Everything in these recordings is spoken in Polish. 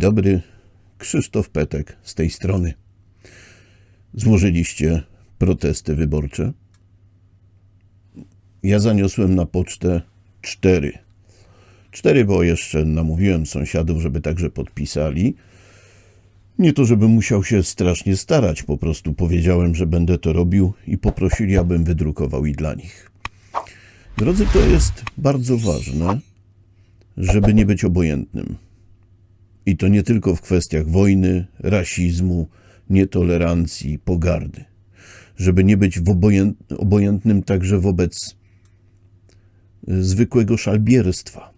dobry, Krzysztof Petek z tej strony. Złożyliście protesty wyborcze. Ja zaniosłem na pocztę cztery. Cztery, bo jeszcze namówiłem sąsiadów, żeby także podpisali. Nie to, żebym musiał się strasznie starać, po prostu powiedziałem, że będę to robił i poprosili, abym wydrukował i dla nich. Drodzy, to jest bardzo ważne, żeby nie być obojętnym. I to nie tylko w kwestiach wojny, rasizmu, nietolerancji, pogardy. Żeby nie być obojętnym także wobec y, zwykłego szalbierstwa.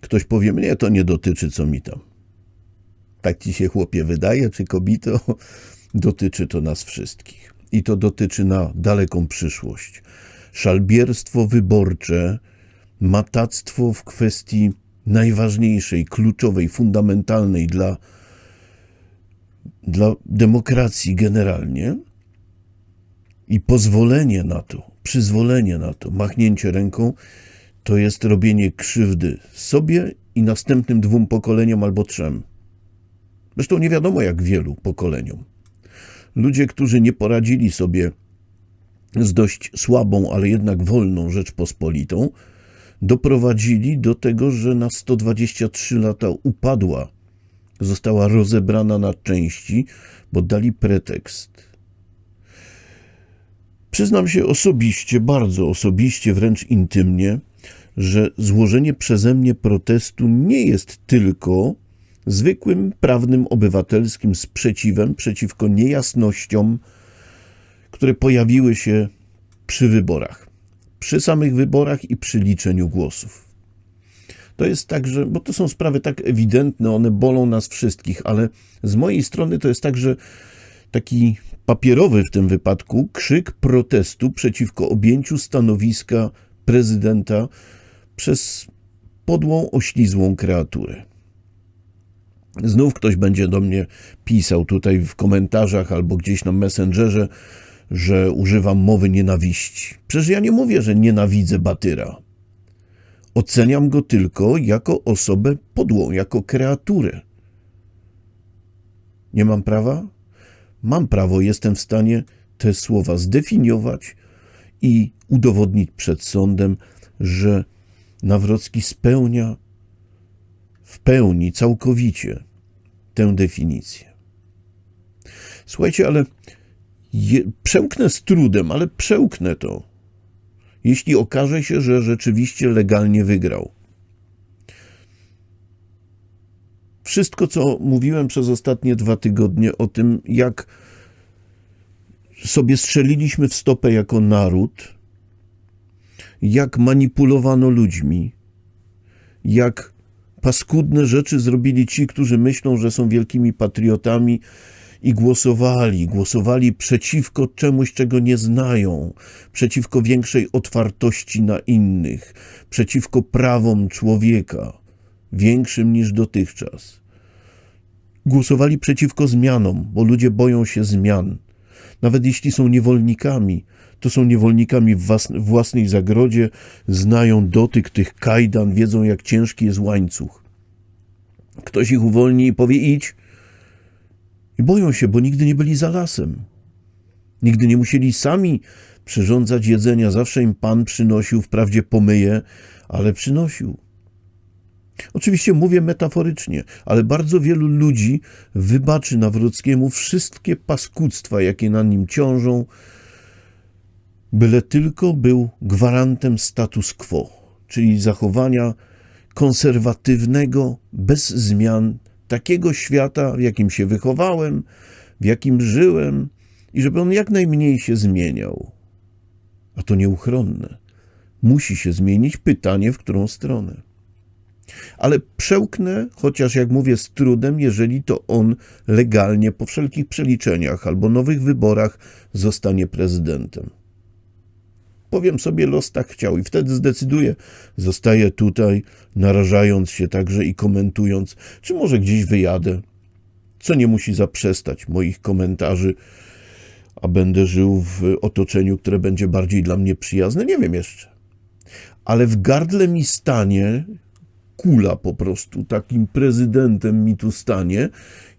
Ktoś powie, mnie to nie dotyczy, co mi tam. Tak ci się chłopie wydaje, czy kobito? Dotyczy to nas wszystkich. I to dotyczy na daleką przyszłość. Szalbierstwo wyborcze, matactwo w kwestii najważniejszej, kluczowej, fundamentalnej dla, dla demokracji generalnie i pozwolenie na to, przyzwolenie na to, machnięcie ręką, to jest robienie krzywdy sobie i następnym dwóm pokoleniom albo trzem. Zresztą nie wiadomo jak wielu pokoleniom. Ludzie, którzy nie poradzili sobie z dość słabą, ale jednak wolną Rzeczpospolitą, doprowadzili do tego, że na 123 lata upadła, została rozebrana na części, bo dali pretekst. Przyznam się osobiście, bardzo osobiście, wręcz intymnie, że złożenie przeze mnie protestu nie jest tylko zwykłym prawnym obywatelskim sprzeciwem przeciwko niejasnościom, które pojawiły się przy wyborach przy samych wyborach i przy liczeniu głosów. To jest tak, że, bo to są sprawy tak ewidentne, one bolą nas wszystkich, ale z mojej strony to jest także taki papierowy w tym wypadku krzyk protestu przeciwko objęciu stanowiska prezydenta przez podłą, oślizłą kreaturę. Znów ktoś będzie do mnie pisał tutaj w komentarzach albo gdzieś na Messengerze, że używam mowy nienawiści. Przecież ja nie mówię, że nienawidzę Batyra. Oceniam go tylko jako osobę podłą, jako kreaturę. Nie mam prawa? Mam prawo, jestem w stanie te słowa zdefiniować i udowodnić przed sądem, że Nawrocki spełnia w pełni, całkowicie tę definicję. Słuchajcie, ale je, przełknę z trudem, ale przełknę to, jeśli okaże się, że rzeczywiście legalnie wygrał. Wszystko, co mówiłem przez ostatnie dwa tygodnie o tym, jak sobie strzeliliśmy w stopę jako naród, jak manipulowano ludźmi, jak paskudne rzeczy zrobili ci, którzy myślą, że są wielkimi patriotami, i głosowali, głosowali przeciwko czemuś, czego nie znają, przeciwko większej otwartości na innych, przeciwko prawom człowieka, większym niż dotychczas. Głosowali przeciwko zmianom, bo ludzie boją się zmian. Nawet jeśli są niewolnikami, to są niewolnikami w własnej zagrodzie, znają dotyk tych kajdan, wiedzą jak ciężki jest łańcuch. Ktoś ich uwolni i powie idź, i boją się, bo nigdy nie byli za lasem. Nigdy nie musieli sami przyrządzać jedzenia. Zawsze im Pan przynosił, wprawdzie pomyje, ale przynosił. Oczywiście mówię metaforycznie, ale bardzo wielu ludzi wybaczy Nawrockiemu wszystkie paskudztwa, jakie na nim ciążą, byle tylko był gwarantem status quo, czyli zachowania konserwatywnego, bez zmian takiego świata, w jakim się wychowałem, w jakim żyłem, i żeby on jak najmniej się zmieniał. A to nieuchronne. Musi się zmienić pytanie, w którą stronę. Ale przełknę, chociaż jak mówię, z trudem, jeżeli to on legalnie, po wszelkich przeliczeniach albo nowych wyborach, zostanie prezydentem. Powiem sobie, los tak chciał i wtedy zdecyduję. Zostaję tutaj, narażając się także i komentując, czy może gdzieś wyjadę, co nie musi zaprzestać moich komentarzy, a będę żył w otoczeniu, które będzie bardziej dla mnie przyjazne. Nie wiem jeszcze. Ale w gardle mi stanie kula po prostu, takim prezydentem mi tu stanie,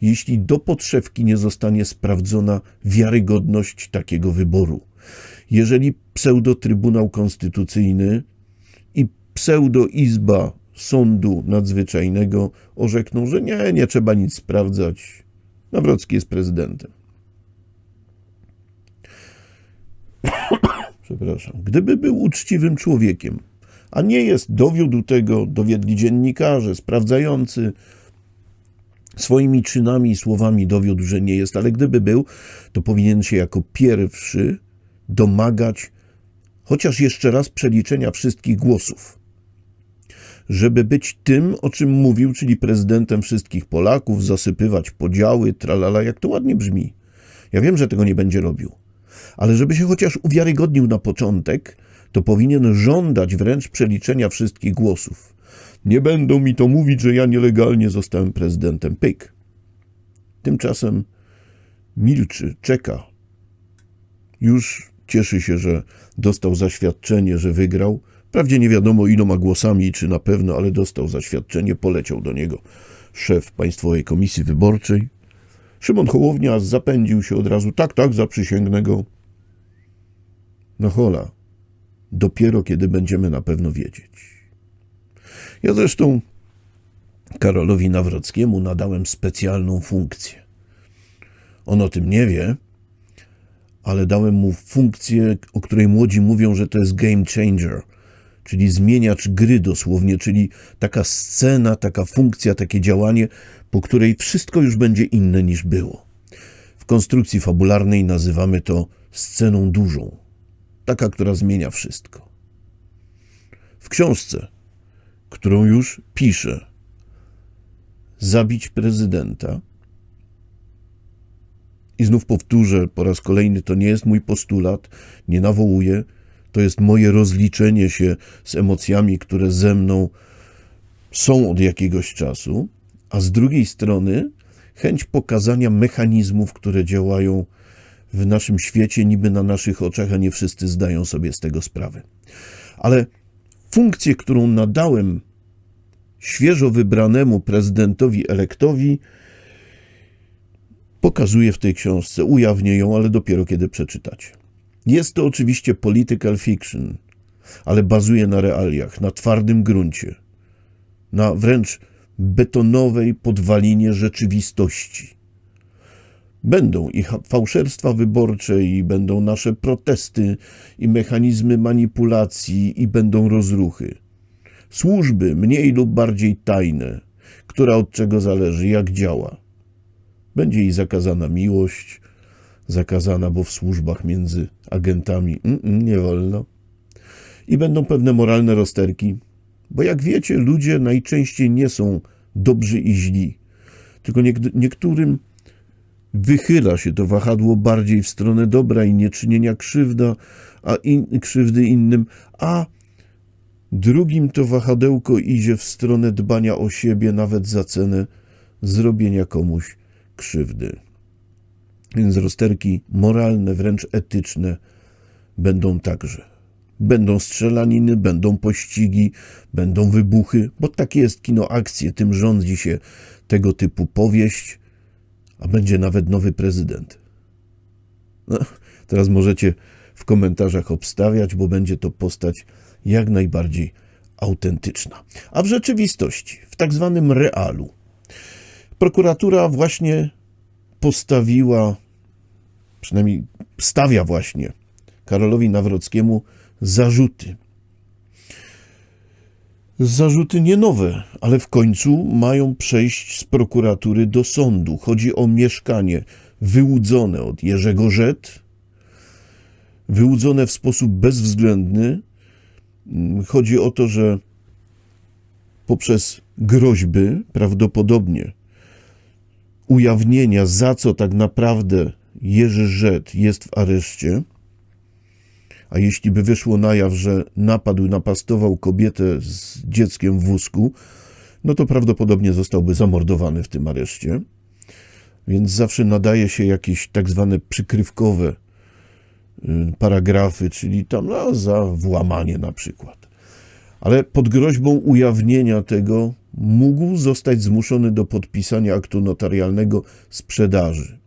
jeśli do podszewki nie zostanie sprawdzona wiarygodność takiego wyboru. Jeżeli pseudo-trybunał konstytucyjny i pseudo-izba sądu nadzwyczajnego orzekną, że nie, nie trzeba nic sprawdzać, Nawrocki jest prezydentem. Przepraszam. Gdyby był uczciwym człowiekiem, a nie jest, dowiódł tego, dowiedli dziennikarze, sprawdzający, swoimi czynami i słowami dowiódł, że nie jest, ale gdyby był, to powinien się jako pierwszy domagać chociaż jeszcze raz przeliczenia wszystkich głosów. Żeby być tym, o czym mówił, czyli prezydentem wszystkich Polaków, zasypywać podziały, tralala, jak to ładnie brzmi. Ja wiem, że tego nie będzie robił, ale żeby się chociaż uwiarygodnił na początek, to powinien żądać wręcz przeliczenia wszystkich głosów. Nie będą mi to mówić, że ja nielegalnie zostałem prezydentem. Pyk. Tymczasem milczy, czeka. Już cieszy się, że dostał zaświadczenie, że wygrał. Wprawdzie nie wiadomo iloma głosami czy na pewno, ale dostał zaświadczenie, poleciał do niego szef Państwowej Komisji Wyborczej. Szymon Hołownia zapędził się od razu. Tak, tak, zaprzysięgnę go. No hola, dopiero kiedy będziemy na pewno wiedzieć. Ja zresztą Karolowi Nawrockiemu nadałem specjalną funkcję. On o tym nie wie, ale dałem mu funkcję, o której młodzi mówią, że to jest game changer, czyli zmieniacz gry dosłownie, czyli taka scena, taka funkcja, takie działanie, po której wszystko już będzie inne niż było. W konstrukcji fabularnej nazywamy to sceną dużą, taka, która zmienia wszystko. W książce, którą już piszę, zabić prezydenta, i znów powtórzę po raz kolejny, to nie jest mój postulat, nie nawołuję, to jest moje rozliczenie się z emocjami, które ze mną są od jakiegoś czasu, a z drugiej strony chęć pokazania mechanizmów, które działają w naszym świecie, niby na naszych oczach, a nie wszyscy zdają sobie z tego sprawę. Ale funkcję, którą nadałem świeżo wybranemu prezydentowi elektowi, pokazuje w tej książce, ujawnię ją, ale dopiero kiedy przeczytacie. Jest to oczywiście political fiction, ale bazuje na realiach, na twardym gruncie, na wręcz betonowej podwalinie rzeczywistości. Będą i fałszerstwa wyborcze, i będą nasze protesty, i mechanizmy manipulacji, i będą rozruchy. Służby, mniej lub bardziej tajne, która od czego zależy, jak działa. Będzie i zakazana miłość, zakazana, bo w służbach między agentami mm, mm, nie wolno. I będą pewne moralne rozterki, bo jak wiecie, ludzie najczęściej nie są dobrzy i źli, tylko niektórym wychyla się to wahadło bardziej w stronę dobra i nieczynienia krzywda, a in, krzywdy innym, a drugim to wahadełko idzie w stronę dbania o siebie, nawet za cenę zrobienia komuś krzywdy. Więc rozterki moralne, wręcz etyczne będą także. Będą strzelaniny, będą pościgi, będą wybuchy, bo takie jest kino akcje, tym rządzi się tego typu powieść, a będzie nawet nowy prezydent. No, teraz możecie w komentarzach obstawiać, bo będzie to postać jak najbardziej autentyczna. A w rzeczywistości, w tak zwanym realu, prokuratura właśnie postawiła, przynajmniej stawia właśnie Karolowi Nawrockiemu zarzuty. Zarzuty nie nowe, ale w końcu mają przejść z prokuratury do sądu. Chodzi o mieszkanie wyłudzone od Jerzego Rzet, wyłudzone w sposób bezwzględny. Chodzi o to, że poprzez groźby prawdopodobnie ujawnienia, za co tak naprawdę Jerzy Rzet jest w areszcie, a jeśli by wyszło na jaw, że napadł, napastował kobietę z dzieckiem w wózku, no to prawdopodobnie zostałby zamordowany w tym areszcie. Więc zawsze nadaje się jakieś tak zwane przykrywkowe y, paragrafy, czyli tam no, za włamanie na przykład. Ale pod groźbą ujawnienia tego mógł zostać zmuszony do podpisania aktu notarialnego sprzedaży.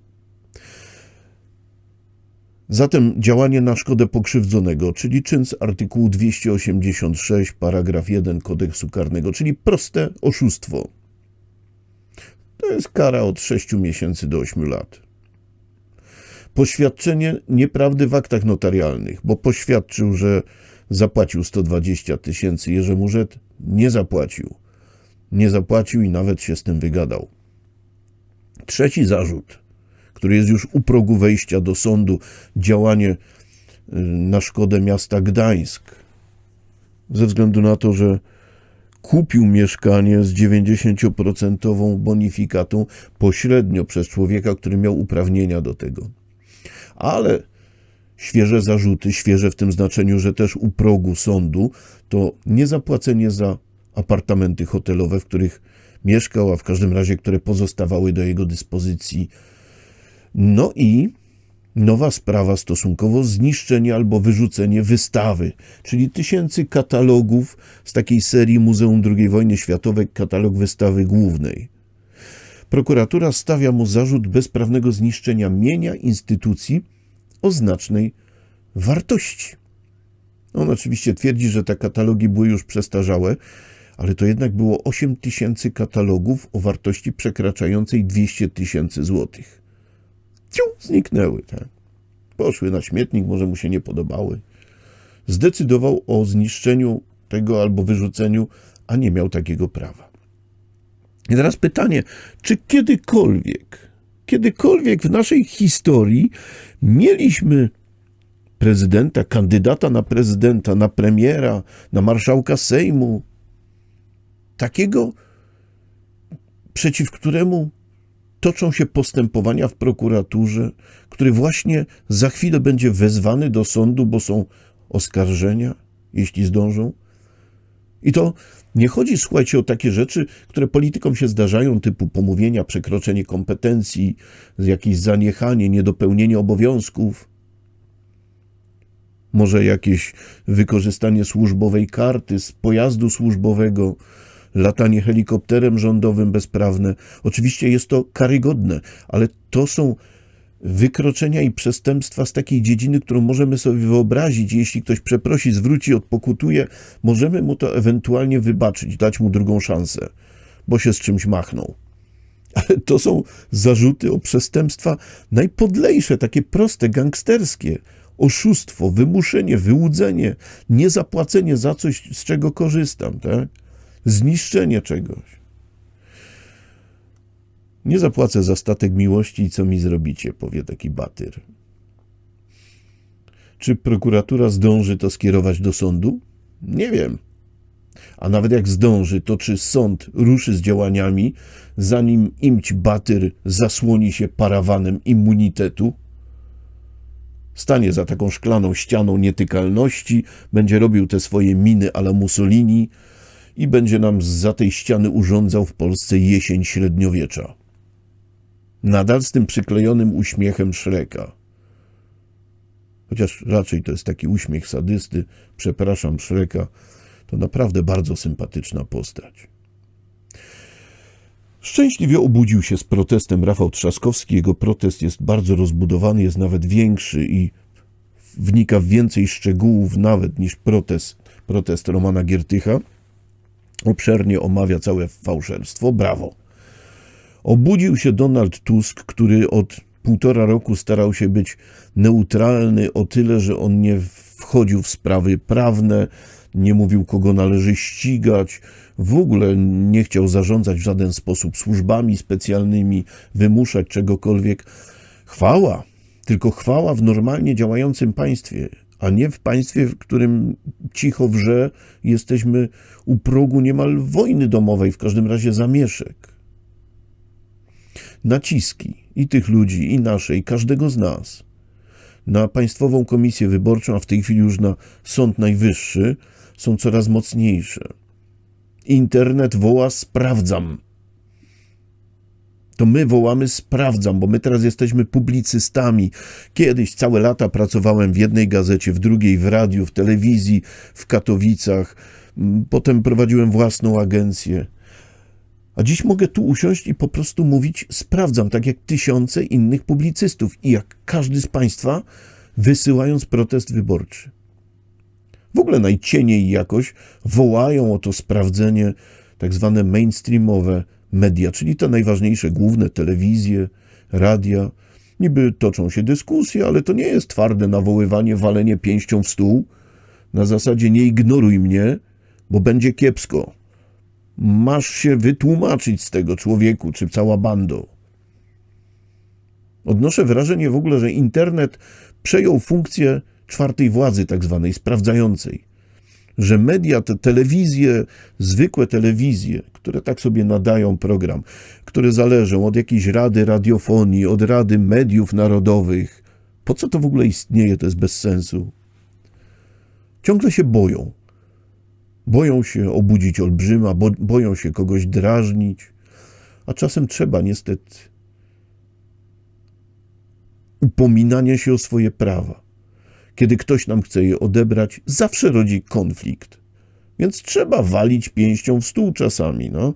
Zatem działanie na szkodę pokrzywdzonego, czyli czyn z artykułu 286, paragraf 1 kodeksu karnego, czyli proste oszustwo. To jest kara od 6 miesięcy do 8 lat. Poświadczenie nieprawdy w aktach notarialnych, bo poświadczył, że zapłacił 120 tysięcy, Jerzemu Rzet nie zapłacił. Nie zapłacił i nawet się z tym wygadał. Trzeci zarzut, który jest już u progu wejścia do sądu, działanie y, na szkodę miasta Gdańsk, ze względu na to, że kupił mieszkanie z 90% bonifikatą pośrednio przez człowieka, który miał uprawnienia do tego. Ale świeże zarzuty, świeże w tym znaczeniu, że też u progu sądu, to niezapłacenie za apartamenty hotelowe, w których mieszkał, a w każdym razie, które pozostawały do jego dyspozycji. No i nowa sprawa stosunkowo zniszczenie albo wyrzucenie wystawy, czyli tysięcy katalogów z takiej serii Muzeum II Wojny Światowej, katalog wystawy głównej. Prokuratura stawia mu zarzut bezprawnego zniszczenia mienia instytucji o znacznej wartości. On oczywiście twierdzi, że te katalogi były już przestarzałe, ale to jednak było 8 tysięcy katalogów o wartości przekraczającej 200 tysięcy złotych. Ciu, zniknęły, tak. Poszły na śmietnik, może mu się nie podobały. Zdecydował o zniszczeniu tego albo wyrzuceniu, a nie miał takiego prawa. I teraz pytanie, czy kiedykolwiek, kiedykolwiek w naszej historii mieliśmy prezydenta, kandydata na prezydenta, na premiera, na marszałka Sejmu, takiego, przeciw któremu toczą się postępowania w prokuraturze, który właśnie za chwilę będzie wezwany do sądu, bo są oskarżenia, jeśli zdążą. I to nie chodzi, słuchajcie, o takie rzeczy, które politykom się zdarzają, typu pomówienia, przekroczenie kompetencji, jakieś zaniechanie, niedopełnienie obowiązków, może jakieś wykorzystanie służbowej karty z pojazdu służbowego, latanie helikopterem rządowym bezprawne. Oczywiście jest to karygodne, ale to są wykroczenia i przestępstwa z takiej dziedziny, którą możemy sobie wyobrazić. Jeśli ktoś przeprosi, zwróci, odpokutuje, możemy mu to ewentualnie wybaczyć, dać mu drugą szansę, bo się z czymś machnął. Ale to są zarzuty o przestępstwa najpodlejsze, takie proste, gangsterskie. Oszustwo, wymuszenie, wyłudzenie, niezapłacenie za coś, z czego korzystam, tak? Zniszczenie czegoś. Nie zapłacę za statek miłości i co mi zrobicie, powie taki batyr. Czy prokuratura zdąży to skierować do sądu? Nie wiem. A nawet jak zdąży, to czy sąd ruszy z działaniami, zanim imć batyr zasłoni się parawanem immunitetu? Stanie za taką szklaną ścianą nietykalności, będzie robił te swoje miny ala Mussolini, i będzie nam za tej ściany urządzał w Polsce jesień średniowiecza. Nadal z tym przyklejonym uśmiechem Szreka. Chociaż raczej to jest taki uśmiech sadysty, przepraszam Szreka, to naprawdę bardzo sympatyczna postać. Szczęśliwie obudził się z protestem Rafał Trzaskowski. Jego protest jest bardzo rozbudowany, jest nawet większy i wnika w więcej szczegółów nawet niż protest, protest Romana Giertycha obszernie omawia całe fałszerstwo. Brawo. Obudził się Donald Tusk, który od półtora roku starał się być neutralny o tyle, że on nie wchodził w sprawy prawne, nie mówił, kogo należy ścigać, w ogóle nie chciał zarządzać w żaden sposób służbami specjalnymi, wymuszać czegokolwiek. Chwała, tylko chwała w normalnie działającym państwie a nie w państwie, w którym cicho wrze, jesteśmy u progu niemal wojny domowej, w każdym razie zamieszek. Naciski i tych ludzi, i naszej, każdego z nas na Państwową Komisję Wyborczą, a w tej chwili już na Sąd Najwyższy, są coraz mocniejsze. Internet woła: sprawdzam to my wołamy sprawdzam, bo my teraz jesteśmy publicystami. Kiedyś całe lata pracowałem w jednej gazecie, w drugiej w radiu, w telewizji, w Katowicach. Mm, potem prowadziłem własną agencję. A dziś mogę tu usiąść i po prostu mówić, sprawdzam, tak jak tysiące innych publicystów i jak każdy z Państwa, wysyłając protest wyborczy. W ogóle najcieniej jakoś wołają o to sprawdzenie tak zwane mainstreamowe media, czyli te najważniejsze główne telewizje, radia. Niby toczą się dyskusje, ale to nie jest twarde nawoływanie, walenie pięścią w stół. Na zasadzie nie ignoruj mnie, bo będzie kiepsko. Masz się wytłumaczyć z tego człowieku, czy cała bando. Odnoszę wrażenie w ogóle, że internet przejął funkcję czwartej władzy, tak zwanej sprawdzającej. Że media, te telewizje, zwykłe telewizje, które tak sobie nadają program, które zależą od jakiejś rady radiofonii, od rady mediów narodowych, po co to w ogóle istnieje? To jest bez sensu. Ciągle się boją. Boją się obudzić olbrzyma, bo, boją się kogoś drażnić, a czasem trzeba niestety upominanie się o swoje prawa. Kiedy ktoś nam chce je odebrać, zawsze rodzi konflikt. Więc trzeba walić pięścią w stół czasami. No.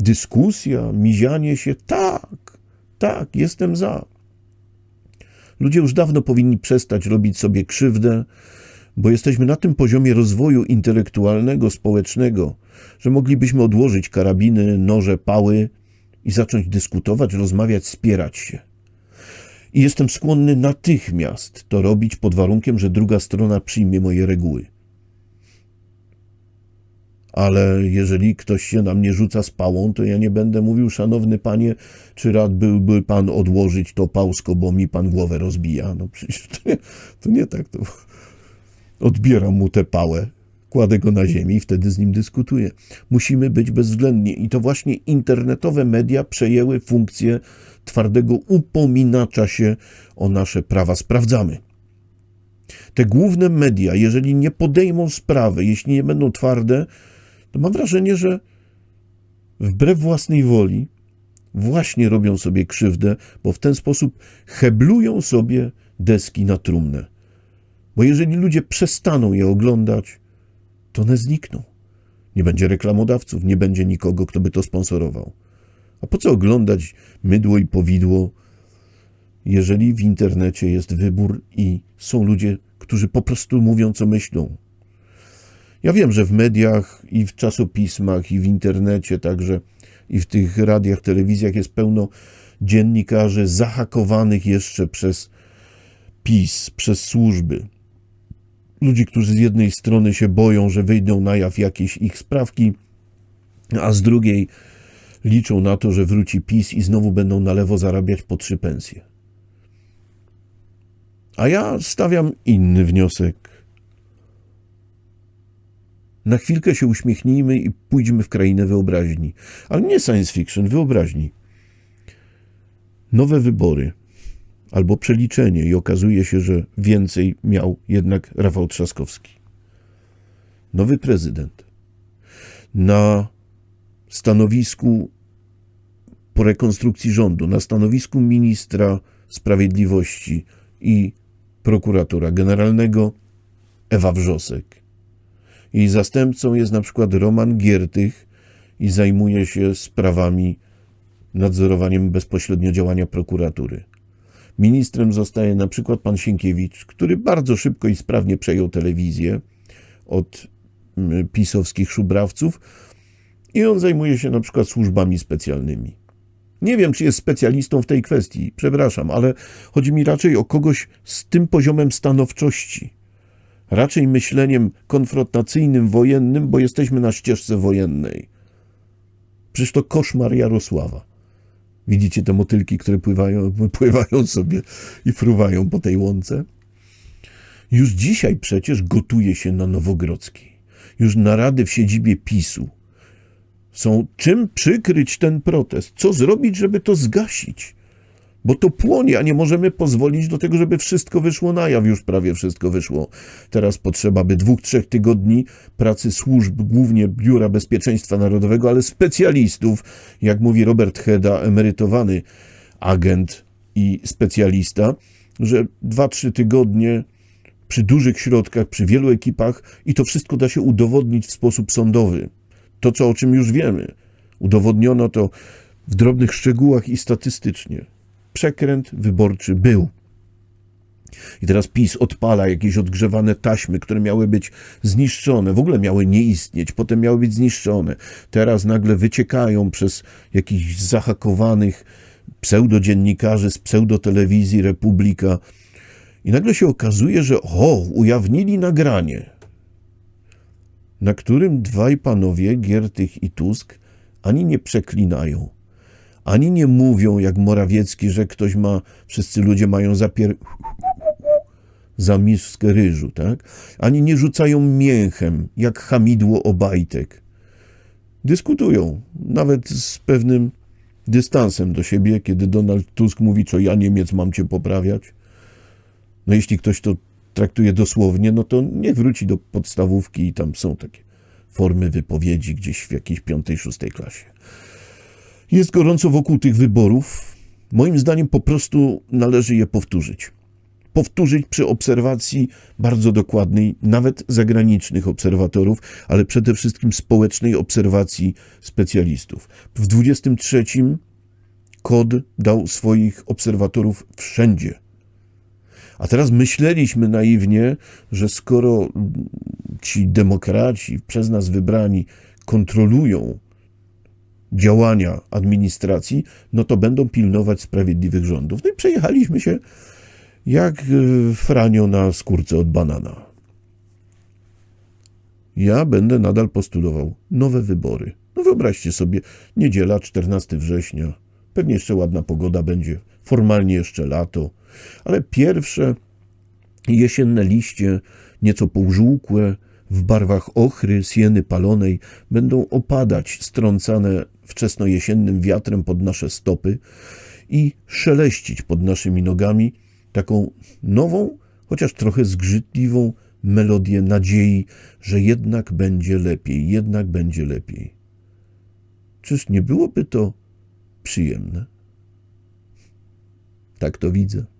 Dyskusja, mizianie się, tak, tak, jestem za. Ludzie już dawno powinni przestać robić sobie krzywdę, bo jesteśmy na tym poziomie rozwoju intelektualnego, społecznego, że moglibyśmy odłożyć karabiny, noże, pały i zacząć dyskutować, rozmawiać, spierać się. I jestem skłonny natychmiast to robić pod warunkiem, że druga strona przyjmie moje reguły. Ale jeżeli ktoś się na mnie rzuca z pałą, to ja nie będę mówił, szanowny panie, czy rad byłby pan odłożyć to pałsko, bo mi pan głowę rozbija. No przecież to nie, to nie tak. To odbieram mu tę pałę, kładę go na ziemi i wtedy z nim dyskutuję. Musimy być bezwzględni. I to właśnie internetowe media przejęły funkcję twardego upominacza się o nasze prawa. Sprawdzamy. Te główne media, jeżeli nie podejmą sprawy, jeśli nie będą twarde, to mam wrażenie, że wbrew własnej woli właśnie robią sobie krzywdę, bo w ten sposób heblują sobie deski na trumnę. Bo jeżeli ludzie przestaną je oglądać, to one znikną. Nie będzie reklamodawców, nie będzie nikogo, kto by to sponsorował. A po co oglądać mydło i powidło, jeżeli w internecie jest wybór i są ludzie, którzy po prostu mówią, co myślą? Ja wiem, że w mediach i w czasopismach, i w internecie, także i w tych radiach, telewizjach jest pełno dziennikarzy zahakowanych jeszcze przez PiS, przez służby. Ludzi, którzy z jednej strony się boją, że wyjdą na jaw jakieś ich sprawki, a z drugiej liczą na to, że wróci PiS i znowu będą na lewo zarabiać po trzy pensje. A ja stawiam inny wniosek. Na chwilkę się uśmiechnijmy i pójdźmy w krainę wyobraźni. Ale nie science fiction, wyobraźni. Nowe wybory albo przeliczenie i okazuje się, że więcej miał jednak Rafał Trzaskowski. Nowy prezydent na stanowisku po rekonstrukcji rządu, na stanowisku ministra sprawiedliwości i prokuratora generalnego Ewa Wrzosek. Jej zastępcą jest na przykład Roman Giertych i zajmuje się sprawami nadzorowaniem bezpośrednio działania prokuratury. Ministrem zostaje na przykład pan Sienkiewicz, który bardzo szybko i sprawnie przejął telewizję od mm, pisowskich szubrawców i on zajmuje się na przykład służbami specjalnymi. Nie wiem, czy jest specjalistą w tej kwestii, przepraszam, ale chodzi mi raczej o kogoś z tym poziomem stanowczości. Raczej myśleniem konfrontacyjnym, wojennym, bo jesteśmy na ścieżce wojennej. Przecież to koszmar Jarosława. Widzicie te motylki, które pływają, pływają sobie i fruwają po tej łące? Już dzisiaj przecież gotuje się na Nowogrodzkiej. Już narady w siedzibie PiSu są czym przykryć ten protest, co zrobić, żeby to zgasić. Bo to płonie, a nie możemy pozwolić do tego, żeby wszystko wyszło na jaw. Już prawie wszystko wyszło. Teraz potrzeba by dwóch, trzech tygodni pracy służb, głównie Biura Bezpieczeństwa Narodowego, ale specjalistów, jak mówi Robert Heda, emerytowany agent i specjalista, że dwa, trzy tygodnie przy dużych środkach, przy wielu ekipach i to wszystko da się udowodnić w sposób sądowy. To, co o czym już wiemy. Udowodniono to w drobnych szczegółach i statystycznie. Przekręt wyborczy był. I teraz PiS odpala jakieś odgrzewane taśmy, które miały być zniszczone, w ogóle miały nie istnieć, potem miały być zniszczone. Teraz nagle wyciekają przez jakichś zahakowanych pseudodziennikarzy z pseudotelewizji Republika. I nagle się okazuje, że o, ujawnili nagranie, na którym dwaj panowie, Giertych i Tusk, ani nie przeklinają, ani nie mówią jak Morawiecki, że ktoś ma, wszyscy ludzie mają zapier za miskę ryżu, tak? Ani nie rzucają mięchem, jak hamidło Obajtek. Dyskutują, nawet z pewnym dystansem do siebie, kiedy Donald Tusk mówi, co ja Niemiec mam cię poprawiać. No jeśli ktoś to traktuje dosłownie, no to niech wróci do podstawówki i tam są takie formy wypowiedzi gdzieś w jakiejś piątej, szóstej klasie. Jest gorąco wokół tych wyborów. Moim zdaniem po prostu należy je powtórzyć powtórzyć przy obserwacji bardzo dokładnej, nawet zagranicznych obserwatorów, ale przede wszystkim społecznej obserwacji specjalistów. W 23 KOD dał swoich obserwatorów wszędzie. A teraz myśleliśmy naiwnie, że skoro ci demokraci przez nas wybrani kontrolują działania administracji, no to będą pilnować sprawiedliwych rządów. No i przejechaliśmy się jak y, Franio na skórce od banana. Ja będę nadal postulował nowe wybory. No wyobraźcie sobie, niedziela, 14 września, pewnie jeszcze ładna pogoda będzie, formalnie jeszcze lato, ale pierwsze jesienne liście, nieco półżółkłe, w barwach ochry, sieny palonej, będą opadać, strącane wczesnojesiennym wiatrem pod nasze stopy i szeleścić pod naszymi nogami, taką nową, chociaż trochę zgrzytliwą melodię nadziei, że jednak będzie lepiej, jednak będzie lepiej. Czyż nie byłoby to przyjemne? Tak to widzę.